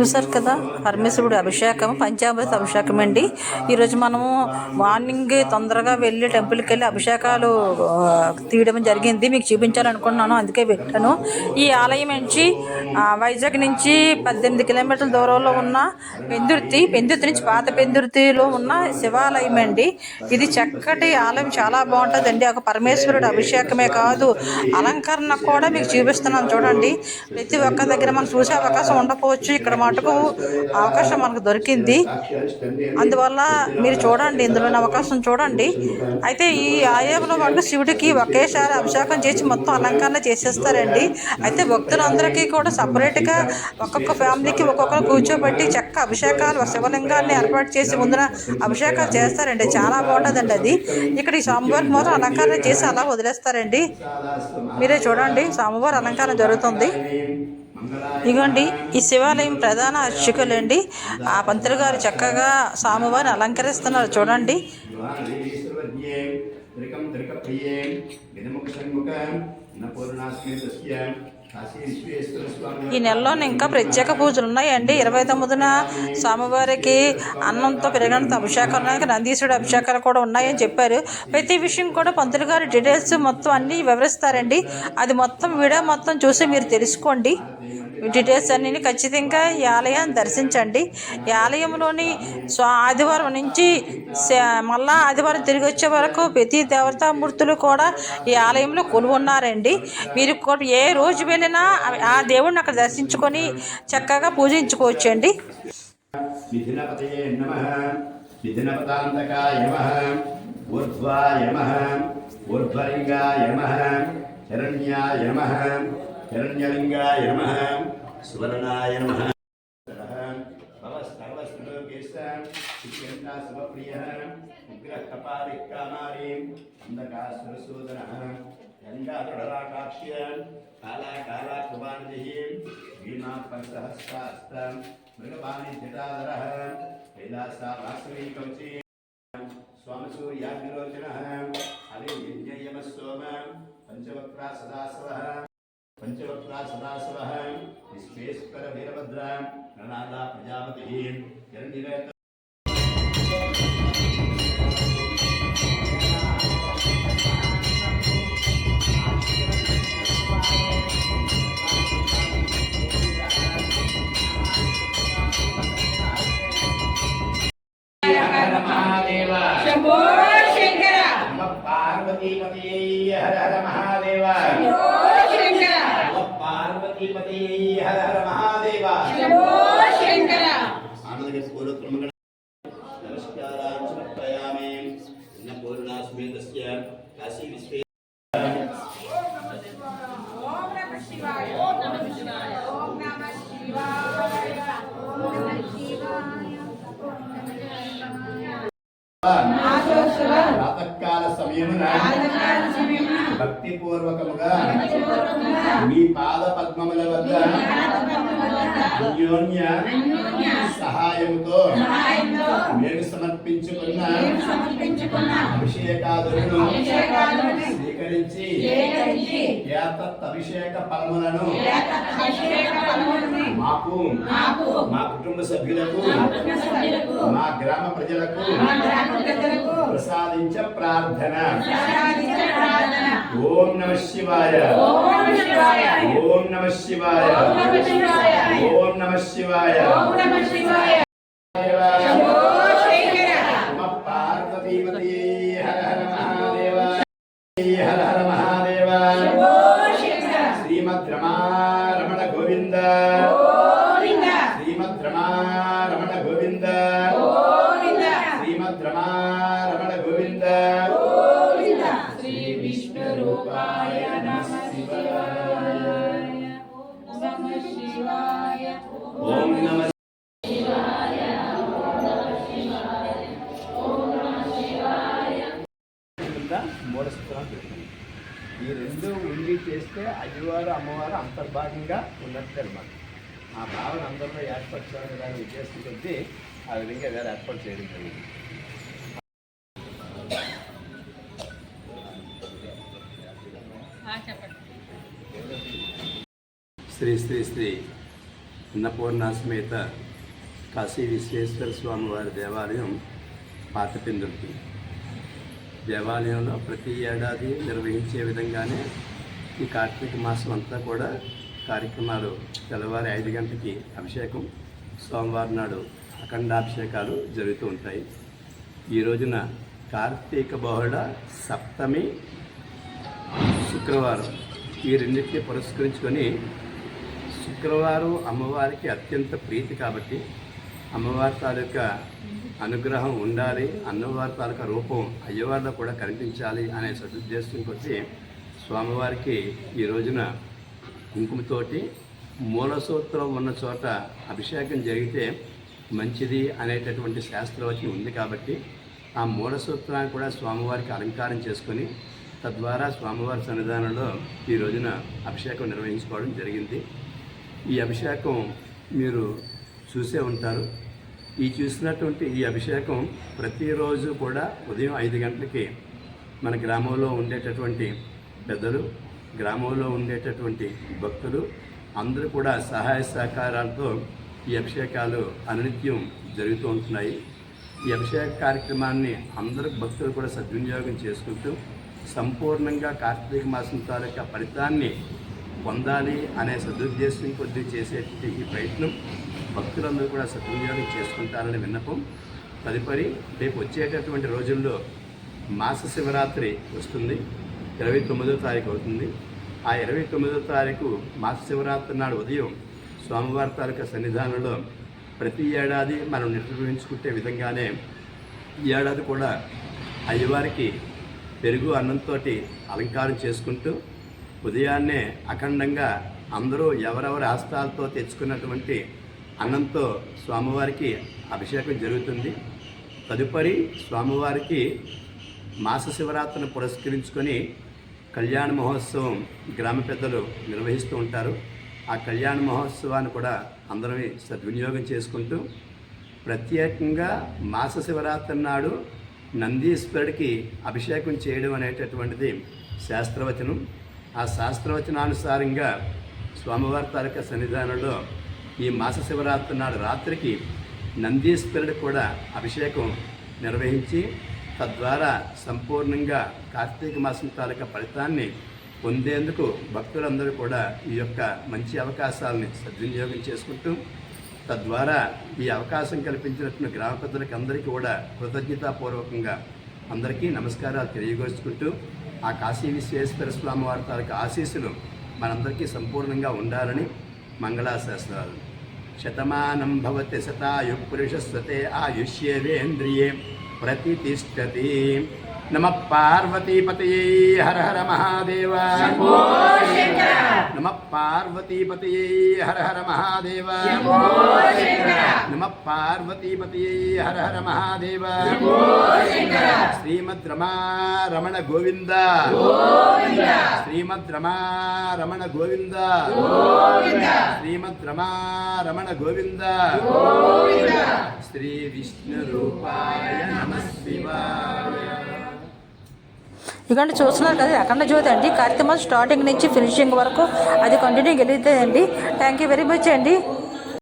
చూసారు కదా? పరమేశ్వరుడు అభిషేకం పంచామృత అభిషేకం అండి. ఈరోజు మనము మార్నింగ్ తొందరగా వెళ్ళి టెంపుల్కి వెళ్ళి అభిషేకాలు తీయడం జరిగింది. మీకు చూపించాలనుకున్నాను అందుకే పెట్టాను. ఈ ఆలయం నుంచి వైజాగ్ నుంచి పద్దెనిమిది కిలోమీటర్ల దూరంలో ఉన్న పెందుర్తి పెందుర్తి నుంచి పాత పెందుర్తిలో ఉన్న శివాలయం అండి. ఇది చక్కటి ఆలయం చాలా బాగుంటుందండి. ఒక పరమేశ్వరుడు అభిషేకమే కాదు అలంకరణ కూడా మీకు చూపిస్తున్నాను. చూడండి ప్రతి ఒక్క దగ్గర మనం చూసే అవకాశం ఉండకపోవచ్చు. ఇక్కడ మటుకు అవకాశం మనకు దొరికింది. అందువల్ల మీరు చూడండి ఇందులోని అవకాశం చూడండి. అయితే ఈ ఆలయంలో వాళ్ళు శివుడికి ఒకేసారి అభిషేకం చేసి మొత్తం అలంకరణ చేసేస్తారండి. అయితే భక్తులందరికీ కూడా సపరేట్గా ఒక్కొక్క ఫ్యామిలీకి ఒక్కొక్కరు కూర్చోబెట్టి చక్క అభిషేకాలు శివలింగాన్ని ఏర్పాటు చేసి ముందున అభిషేకాలు చేస్తారండి. చాలా బాగుంటుందండి అది. ఇక్కడ ఈ స్వామివారికి మాత్రం అలంకరణ చేసి అలా వదిలేస్తారండి. మీరే చూడండి స్వామివారి అలంకరణ జరుగుతుంది. ఇదిగోండి ఈ శివాలయం ప్రధాన అర్చకులండి. ఆ పంతులు గారు చక్కగా స్వామివారిని అలంకరిస్తున్నారు. చూడండి. ఈ నెలలో ఇంకా ప్రత్యేక పూజలు ఉన్నాయండి. ఇరవై తొమ్మిదిన స్వామివారికి అన్నంతో పెరిగినంత అభిషేకాలు ఉన్నాయి నందీశ్వరుడు అభిషేకాలు కూడా ఉన్నాయని చెప్పారు. ప్రతి విషయం కూడా పంతులు గారి డీటెయిల్స్ మొత్తం అన్నీ వివరిస్తారండి. అది మొత్తం వీడియో మొత్తం చూసి మీరు తెలుసుకోండి. డీటెయిల్స్ అన్నీ ఖచ్చితంగా ఈ ఆలయాన్ని దర్శించండి. ఈ ఆలయంలోని స్వా ఆదివారం నుంచి మళ్ళా ఆదివారం తిరిగి వచ్చే వరకు ప్రతి దేవతామూర్తులు కూడా ఈ ఆలయంలో కొలువున్నారండి. మీరు కూడా ఏ రోజు వెళ్ళినా ఆ- దేవుడిని అక్కడ దర్శించుకొని చక్కగా పూజించుకోవచ్చండి. మిథునపతయే నమ మిథునపతాంతకాయ నమ. ఊర్ధ్వాయ నమ. ఊర్ధ్వలింగాయ నమ హిరణ్యాయ నమ హిరణ్యలింగాయ నమ సువర్ణాయ నమ స్వామి సూర్యాగ్నిలోచన హరి యజ్ఞయమ సోమ పంచవక్రా సదాశవ విశ్వేశ్వర వీరభద్ర గణాద ప్రాతకాల సమయమున భక్తి పూర్వకముగా మీ పాద పద్మముల వద్ద అన్యోన్య సహాయముతో మేము సమర్పించుకున్న అభిషేకాదులను స్వీకరించి ఏతత్ అభిషేక ఫలములను మాకు మా కుటుంబ సభ్యులకు మా గ్రామ ప్రజలకు ప్రసాదించ ప్రార్థన. ఓం నమ శివాయ. ఓం నమ శివాయ. ఓం నమ శివాయ. నమ హర హర చేస్తే అయ్యవారు అమ్మవారు అంతర్భాగంగా ఉన్నట్టు అనమాట ఆ భావన అందరిలో ఏర్పరచాలని దాని ఉద్దేశం కొద్దీ ఆ విధంగా వేరే ఏర్పాటు చేయడం జరిగింది. శ్రీ శ్రీ శ్రీ అన్నపూర్ణ సమేత కాశీ విశ్వేశ్వర స్వామి వారి దేవాలయం పాతపిందులకి. దేవాలయంలో ప్రతి ఏడాది నిర్వహించే విధంగానే ఈ కార్తీక మాసం అంతా కూడా కార్యక్రమాలు తెల్లవారి ఐదు గంటలకి అభిషేకం సోమవారం నాడు అఖండాభిషేకాలు జరుగుతూ ఉంటాయి. ఈ రోజున కార్తీక బహుళ సప్తమి శుక్రవారం ఈ రెండింటిని పురస్కరించుకొని శుక్రవారం అమ్మవారికి అత్యంత ప్రీతి కాబట్టి అమ్మవారి తాలూకా అనుగ్రహం ఉండాలి అన్నవారి తాలూకా రూపం అయ్యవారిలో కూడా కనిపించాలి అనే సదుద్దేశం కొద్దీ స్వామివారికి ఈ రోజున కుంకుమతోటి మూలసూత్రం ఉన్న చోట అభిషేకం జరిగితే మంచిది అనేటటువంటి శాస్త్రవచనం ఉంది కాబట్టి ఆ మూలసూత్రాన్ని కూడా స్వామివారికి అలంకారం చేసుకొని తద్వారా స్వామివారి సన్నిధానంలో ఈ రోజున అభిషేకం నిర్వహించుకోవడం జరిగింది. ఈ అభిషేకం మీరు చూసే ఉంటారు. ఈ చూసినటువంటి ఈ అభిషేకం ప్రతిరోజు కూడా ఉదయం ఐదు గంటలకి మన గ్రామంలో ఉండేటటువంటి పెద్దలు గ్రామంలో ఉండేటటువంటి భక్తులు అందరూ కూడా సహాయ సహకారాలతో ఈ అభిషేకాలు అనునిత్యం జరుగుతూ ఉంటున్నాయి. ఈ అభిషేక కార్యక్రమాన్ని అందరూ భక్తులు కూడా సద్వినియోగం చేసుకుంటూ సంపూర్ణంగా కార్తీక మాసం తాలూకా ఫలితాన్ని పొందాలి అనే సదుద్దేశం కొద్దీ చేసేటువంటి ఈ ప్రయత్నం భక్తులందరూ కూడా సద్వినియోగం చేసుకుంటారని విన్నపం. తదుపరి రేపు వచ్చేటటువంటి రోజుల్లో మాస శివరాత్రి వస్తుంది. ఇరవై తొమ్మిదో తారీఖు అవుతుంది. ఆ ఇరవై తొమ్మిదో తారీఖు మాస శివరాత్రి నాడు ఉదయం స్వామివారి తాలూకా సన్నిధానంలో ప్రతి ఏడాది మనం నిర్వహించుకుంటే విధంగానే ఈ ఏడాది కూడా అయ్యవారికి పెరుగు అన్నంతో అలంకారం చేసుకుంటూ ఉదయాన్నే అఖండంగా అందరూ ఎవరెవరి హస్తాలతో తెచ్చుకున్నటువంటి అన్నంతో స్వామివారికి అభిషేకం జరుగుతుంది. తదుపరి స్వామివారికి మాస శివరాత్రిని పురస్కరించుకొని కళ్యాణ మహోత్సవం గ్రామ పెద్దలు నిర్వహిస్తూ ఉంటారు. ఆ కళ్యాణ మహోత్సవాన్ని కూడా అందరం సద్వినియోగం చేసుకుంటూ ప్రత్యేకంగా మాస శివరాత్రి నాడు నందీశ్వరుడికి అభిషేకం చేయడం అనేటటువంటిది శాస్త్రవచనం. ఆ శాస్త్రవచనానుసారంగా స్వామివారి తాలూకా సన్నిధానంలో ఈ మాస శివరాత్రి నాడు రాత్రికి నందీశ్వరుడికి కూడా అభిషేకం నిర్వహించి తద్వారా సంపూర్ణంగా కార్తీక మాసం తాలూకా ఫలితాన్ని పొందేందుకు భక్తులందరూ కూడా ఈ యొక్క మంచి అవకాశాలని సద్వినియోగం చేసుకుంటూ తద్వారా ఈ అవకాశం కల్పించినట్టు గ్రామ పెద్దలకి అందరికీ కూడా కృతజ్ఞతాపూర్వకంగా అందరికీ నమస్కారాలు తెలియజేసుకుంటూ ఆ కాశీ విశ్వేశ్వర స్వామి వారి తాలూకా ఆశీస్సులు మనందరికీ సంపూర్ణంగా ఉండాలని మంగళాశాస్త్రాలు శతమానం భవతి శతాయు పురుషస్వతే ఆయుష్యేంద్రియే ప్రతిష్టతి. నమ పార్వతీపతయే హర హర మహాదేవ. నమ పార్వతీపతయే హర హర మహాదేవ. నమ పార్వతీపతయే హర హర మహాదేవ. శ్రీమద్ రమా రమణ గోవింద. శ్రీమద్ రమా రమణ గోవింద. శ్రీమద్ రమా రమణ గోవింద. శ్రీ విష్ణు రూపాయ నమ శివాయ. ఇకండి చూస్తున్నారు కదా అఖండ జ్యోతి అండి. కార్తీక స్టార్టింగ్ నుంచి ఫినిషింగ్ వరకు అది కంటిన్యూ గెలుగుతుందండి థ్యాంక్ యూ వెరీ మచ్ అండి.